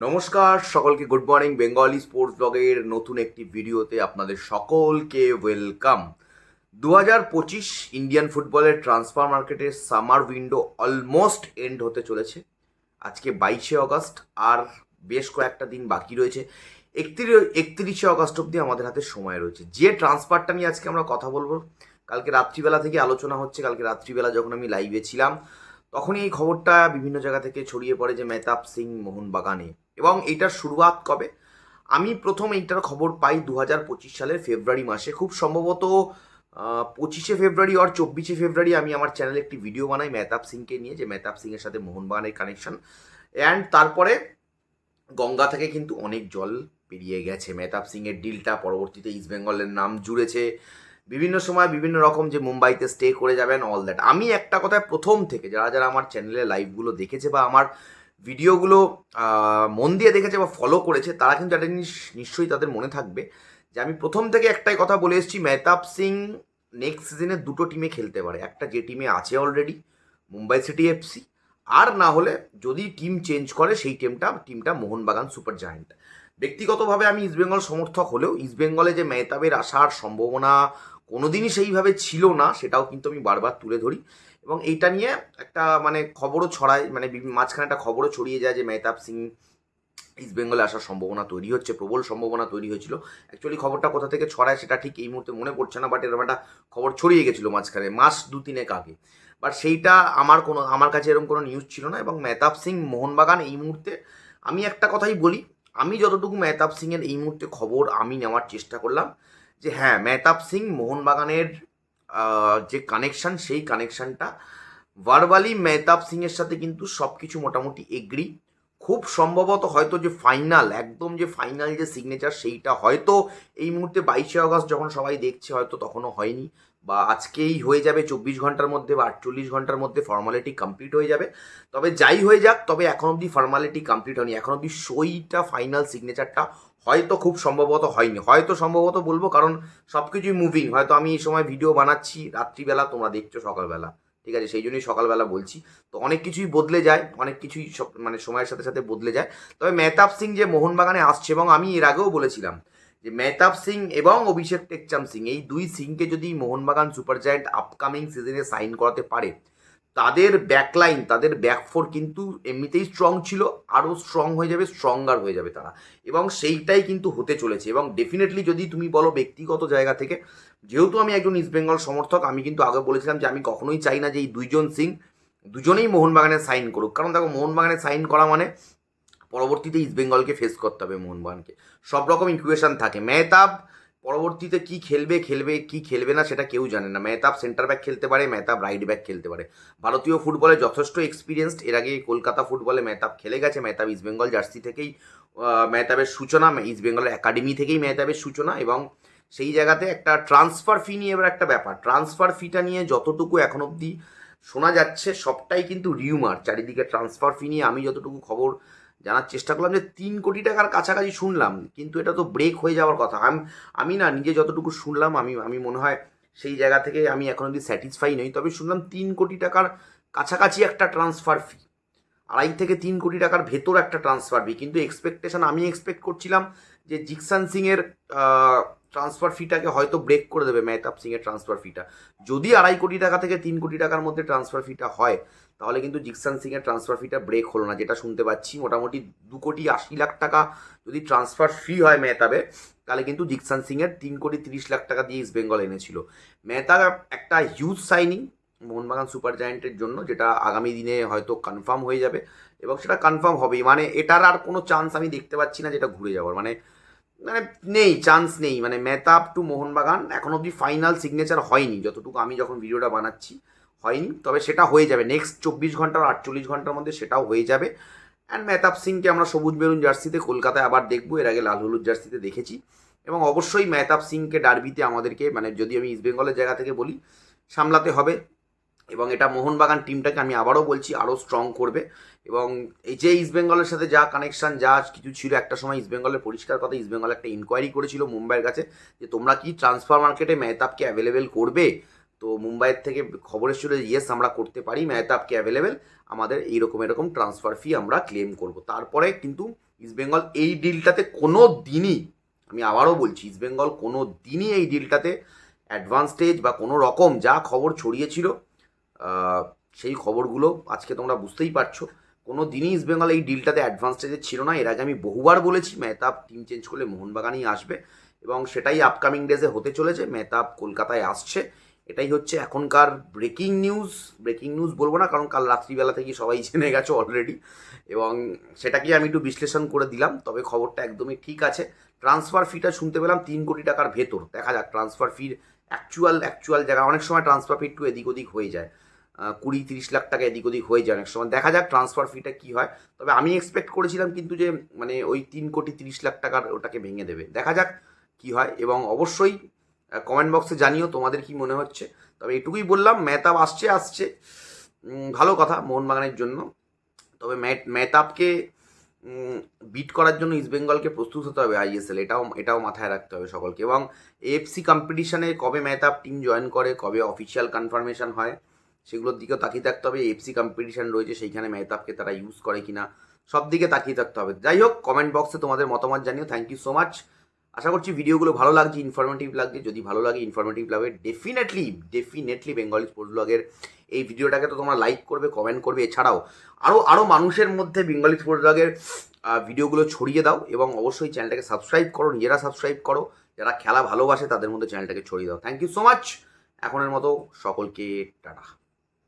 নমস্কার, সকলকে good morning Bengali sports ব্লগের নতুন একটি ভিডিওতে আপনাদের সকলকে ওয়েলকাম দু হাজার পঁচিশ ইন্ডিয়ান ফুটবলের ট্রান্সফার মার্কেটের সামার উইন্ডো অলমোস্ট এন্ড হতে চলেছে। আজকে বাইশে অগস্ট আর বেশ কয়েকটা দিন বাকি রয়েছে। একত্রিশ একত্রিশে অগস্ট অবধি আমাদের হাতে সময় রয়েছে। যে ট্রান্সফারটা নিয়ে আজকে আমরা কথা বলব, কালকে রাত্রিবেলা থেকে আলোচনা হচ্ছে। কালকে রাত্রিবেলা যখন আমি লাইভে ছিলাম, তখনই এই খবরটা বিভিন্ন জায়গা থেকে ছড়িয়ে পড়ে যে মেহতাব সিং মোহনবাগানে। এবং এটার শুরুয়াত কবে? আমি প্রথম এইটার খবর পাই দু হাজার পঁচিশ সালের ফেব্রুয়ারি মাসে। খুব সম্ভবত পঁচিশে ফেব্রুয়ারি আর চব্বিশে ফেব্রুয়ারি আমি আমার চ্যানেলে একটি ভিডিও বানাই মেহতাব সিংকে নিয়ে, যে মেহতাব সিংয়ের সাথে মোহনবাগানের কানেকশন অ্যান্ড তারপরে গঙ্গা থেকে কিন্তু অনেক জল পেরিয়ে গেছে। মেহতাব সিংয়ের ডিলটা পরবর্তীতে ইস্টবেঙ্গলের নাম জুড়েছে। বিভিন্ন সময় বিভিন্ন রকম যে মুম্বাইতে স্টে করে যাবেন অল দ্যাট আমি একটা কথায় প্রথম থেকে, যারা যারা আমার চ্যানেলে লাইভগুলো দেখেছে বা আমার ভিডিওগুলো মন দিয়ে দেখেছে বা ফলো করেছে, তারা কিন্তু একটা জিনিস নিশ্চয়ই তাদের মনে থাকবে। যে আমি প্রথম থেকে একটাই কথা বলে এসেছি, মেহতাব সিং নেক্সট সিজনে দুটো টিমে খেলতে পারে। একটা যে টিমে আছে অলরেডি মুম্বাই সিটি এফসি, আর না হলে যদি টিম চেঞ্জ করে, সেই টিমটা টিমটা মোহনবাগান সুপার জায়েন্ট ব্যক্তিগতভাবে আমি ইস্টবেঙ্গল সমর্থক হলেও ইস্টবেঙ্গলে যে মেহতাবের আসার সম্ভাবনা কোনোদিনই সেইভাবে ছিল না, সেটাও কিন্তু আমি বারবার তুলে ধরি। এবং এইটা নিয়ে একটা মানে খবরও ছড়ায় মানে মাঝখানে একটা খবরও ছড়িয়ে যায় যে মেহতাব সিং ইস্ট বেঙ্গলে আসার সম্ভাবনা তৈরি হচ্ছে, প্রবল সম্ভাবনা তৈরি হয়েছিল। অ্যাকচুয়ালি খবরটা কোথা থেকে ছড়ায় সেটা ঠিক এই মুহূর্তে মনে পড়ছে না বাট এরকম একটা খবর ছড়িয়ে গেছিল মাঝখানে, মাস দু তিনেক আগে। বাট সেইটা আমার কোনো, আমার কাছে এরকম কোনো নিউজ ছিল না এবং মেহতাব সিং মোহনবাগান এই মুহূর্তে, আমি একটা কথাই বলি, আমি যতটুকু মেহতাব সিংয়ের এই মুহূর্তে খবর আমি নেওয়ার চেষ্টা করলাম, যে হ্যাঁ মেহতাব সিং মোহনবাগানের যে কানেকশন সেই কানেকশনটা ভার্বালি মেহতাব সিংয়ের সাথে কিন্তু সব কিছু মোটামুটি এগ্রি খুব সম্ভবত হয়তো যে ফাইনাল একদম যে ফাইনাল যে সিগনেচার সেইটা হয়তো এই মুহূর্তে বাইশে আগস্ট যখন সবাই দেখছে, হয়তো তখনও হয়নি বা আজকেই হয়ে যাবে চব্বিশ ঘণ্টার মধ্যে বা আটচল্লিশ ঘণ্টার মধ্যে ফর্মালিটি কমপ্লিট হয়ে যাবে। তবে যাই হয়ে যাক, তবে এখন অবধি ফর্মালিটি কমপ্লিট হয়নি। এখন অবধি সইটা ফাইনাল সিগনেচারটা হয়তো খুব সম্ভবত হয়নি। হয়তো সম্ভবত বলব কারণ সব কিছুই মুভিং হয়তো আমি এই সময় ভিডিও বানাচ্ছি, রাত্রিবেলা তোমরা দেখছ সকালবেলা। ঠিক আছে, সেই জন্যই সকালবেলা বলছি। তো অনেক কিছুই বদলে যায়, অনেক কিছুই সব মানে সময়ের সাথে সাথে বদলে যায়। তবে মেহতাব সিং যে মোহনবাগানে আসছে এবং আমি এর আগেও বলেছিলাম যে মেহতাব সিং এবং অভিষেক টেকচাম সিং, এই দুই সিংকে যদি মোহনবাগান সুপার জায়েন্ট আপকামিং সিজনে সাইন করাতে পারে তাদের ব্যাকলাইন তাদের ব্যাকফোর কিন্তু এমনিতেই স্ট্রং ছিল, আরও স্ট্রং হয়ে যাবে স্ট্রঙ্গার হয়ে যাবে তারা। এবং সেইটাই কিন্তু হতে চলেছে। এবং ডেফিনেটলি যদি তুমি বলো ব্যক্তিগত জায়গা থেকে, যেহেতু আমি একজন ইস্টবেঙ্গল সমর্থক, আমি কিন্তু আগে বলেছিলাম যে আমি কখনোই চাই না যে এই দুইজন সিং দুজনেই মোহনবাগানে সাইন করুক। কারণ দেখো, মোহনবাগানে সাইন করা মানে পরবর্তীতে ইস্টবেঙ্গলকে ফেস করতে হবে মোহনবাগানকে। সব রকম ইকুয়েশন থাকে। মেহতাব পরবর্তীতে কি খেলবে খেলবে, কি খেলবে না সেটা কেউ জানে না। মেহতাব সেন্টার ব্যাক খেলতে পারে, মেহতাব রাইট ব্যাক খেলতে পারে। ভারতীয় ফুটবলে যথেষ্ট এক্সপিরিয়েন্সড এর আগে কলকাতা ফুটবলে মেহতাব খেলে গেছে, মেহতাব ইস্টবেঙ্গল জার্সি থেকেই মেহতাবের সূচনা ইস্টবেঙ্গলের একাডেমি থেকেই মেহতাবের সূচনা এবং সেই জায়গাতে একটা ট্রান্সফার ফি নিয়ে এবার একটা ব্যাপার। ট্রান্সফার ফিটা নিয়ে যতটুকু এখন অবধি শোনা যাচ্ছে, সবটাই কিন্তু রিউমার চারিদিকে ট্রান্সফার ফি নিয়ে আমি যতটুকু খবর জানার চেষ্টা করলাম যে তিন কোটি টাকার কাছাকাছি শুনলাম, কিন্তু এটা তো ব্রেক হয়ে যাওয়ার কথা। আমি না নিজে যতটুকু শুনলাম, আমি আমি মনে হয় সেই জায়গা থেকে আমি এখন অবধি স্যাটিসফাই নই, তবে শুনলাম তিন কোটি টাকার কাছাকাছি একটা ট্রান্সফার ফি আড়াই থেকে তিন কোটি টাকার ভেতর একটা ট্রান্সফার ফি কিন্তু এক্সপেকটেশন আমি এক্সপেক্ট করছিলাম যে জিকসান সিংয়ের ট্রান্সফার ফিটাকে হয়তো ব্রেক করে দেবে, মেহতাব সিংয়ের ট্রান্সফার ফিটা যদি আড়াই কোটি টাকা থেকে তিন কোটি টাকার মধ্যে ট্রান্সফার ফিটা হয় তাহলে কিন্তু জিকসান সিংয়ের ট্রান্সফার ফিটা ব্রেক হলো না, যেটা শুনতে পাচ্ছি। মোটামুটি দু কোটি আশি লাখ টাকা যদি ট্রান্সফার ফি হয় মেহতাবে, তাহলে কিন্তু জিকসান সিংয়ের তিন কোটি তিরিশ লাখ টাকা দিয়ে ইস্ট বেঙ্গল এনেছিল। মেহতাব একটা হিউজ সাইনিং মোহনবাগান সুপার জায়েন্টের জন্য, যেটা আগামী দিনে হয়তো কনফার্ম হয়ে যাবে, এবং সেটা কনফার্ম হবেই। মানে এটার আর কোনো চান্স আমি দেখতে পাচ্ছি না যেটা ঘুরে যাওয়ার। মানে মানে নেই চান্স নেই। মানে মেহতাব টু মোহনবাগান এখন অবধি ফাইনাল সিগনেচার হয়নি, যতটুকু আমি যখন ভিডিওটা বানাচ্ছি। হয়নি তবে সেটা হয়ে যাবে। নেক্সট চব্বিশ ঘণ্টা আটচল্লিশ ঘণ্টার মধ্যে সেটাও হয়ে যাবে। অ্যান্ড মেহতাব সিংকে আমরা সবুজ মেরুন জার্সিতে কলকাতায় আবার দেখব, এর আগে লাল হলুদ জার্সিতে দেখেছি। এবং অবশ্যই মেহতাব সিংকে ডার্বিতে আমাদেরকে মানে যদি আমি ইস্টবেঙ্গলের জায়গা থেকে বলি, সামলাতে হবে। এবং এটা মোহনবাগান টিমটাকে আমি আবারও বলছি, আরও স্ট্রং করবে। এবং এই যে ইস্টবেঙ্গলের সাথে যা কানেকশন যা কিছু ছিল, একটা সময় ইস্টবেঙ্গলের পরিষ্কার কথা ইস্টবেঙ্গল একটা ইনকোয়ারি করেছিল মুম্বাইয়ের কাছে, যে তোমরা কি ট্রান্সফার মার্কেটে মেহতাবকে অ্যাভেলেবেল করবে? তো মুম্বাইয়ের থেকে খবর এসেছিল ইয়েস আমরা করতে পারি মেহতাবকে অ্যাভেলেবেল আমাদের এইরকম এরকম ট্রান্সফার ফি আমরা ক্লেম করব। তারপরে কিন্তু ইস্টবেঙ্গল এই ডিলটাতে কোনো দিনই, আমি আবারও বলছি ইস্টবেঙ্গল কোনো দিনই এই ডিলটাতে অ্যাডভান্স স্টেজ বা কোনো রকম যা খবর ছড়িয়েছিল সেই খবরগুলো আজকে তোমরা বুঝতেই পারছ, কোনো দিনই ইস্টবেঙ্গল এই ডিলটাতে অ্যাডভান্স স্টেজে ছিল না। এর আগে আমি বহুবার বলেছি, মেহতাব টিম চেঞ্জ করলে মোহনবাগানই আসবে এবং সেটাই আপকামিং ডেজে হতে চলেছে। মেহতাব কলকাতায় আসছে। এটাই হচ্ছে এখনকার ব্রেকিং নিউজ ব্রেকিং নিউজ বলব না, কারণ কাল রাত্রিবেলা থেকে সবাই জেনে গেছো অলরেডি এবং সেটাকে আমি একটু বিশ্লেষণ করে দিলাম, তবে খবরটা একদমই ঠিক আছে। ট্রান্সফার ফিটা শুনতে পেলাম তিন কোটি টাকার ভেতর। দেখা যাক ট্রান্সফার ফির অ্যাকচুয়াল অ্যাকচুয়াল জায়গা অনেক সময় ট্রান্সফার ফি একটু এদিক ওদিক হয়ে যায়। কুড়ি, তিরিশ লাখ টাকা এদিক ওদিক হয়ে যায় অনেক সময়। দেখা যাক ট্রান্সফার ফিটা কী হয়। তবে আমি এক্সপেক্ট করেছিলাম কিন্তু যে মানে ওই তিন কোটি তিরিশ লাখ টাকার ওটাকে ভেঙে দেবে। দেখা যাক কি হয়। এবং অবশ্যই কমেন্ট বক্সে জানিও তোমাদের কি মনে হচ্ছে। তবে এটুকুই বললাম, মেহতাব আসছে আসছে। ভালো কথা মোহনবাগানের জন্য। তবে মেহতাবকে বিট করার জন্য ইস্টবেঙ্গলকে প্রস্তুত হতে হবে আইএসএল এটাও এটাও মাথায় রাখতে হবে সকলকে। এবং এএফসি কম্পিটিশানে কবে মেহতাব টিম জয়েন করে, কবে অফিসিয়াল কনফার্মেশন হয়, সেগুলোর দিকেও তাকিয়ে থাকতে হবে। এফসি কম্পিটিশান রয়েছে, সেইখানে মেহতাবকে তারা ইউজ করে কিনা, সব দিকে তাকিয়ে থাকতে হবে। যাই হোক কমেন্ট বক্সে তোমাদের মতামত জানিও। থ্যাংক ইউ সো মাচ আশা করছি ভিডিওগুলো ভালো লাগছে ইনফরমেটিভ লাগছে। যদি ভালো লাগে ইনফরমেটিভ লাগে ডেফিনেটলি ডেফিনেটলি বেঙ্গলি স্পোর্টস ব্লগের এই ভিডিওটাকে তো তোমরা লাইক করবে কমেন্ট করবে। এছাড়াও আরও আরও মানুষের মধ্যে বেঙ্গলি স্পোর্টস ব্লগের ভিডিওগুলো ছড়িয়ে দাও এবং অবশ্যই চ্যানেলটাকে সাবস্ক্রাইব করো, নিজেরা সাবস্ক্রাইব করো। যারা খেলা ভালোবাসে তাদের মধ্যে চ্যানেলটাকে ছড়িয়ে দাও। থ্যাংক ইউ সো মাচ এখনের মতো সকলকে টাটা।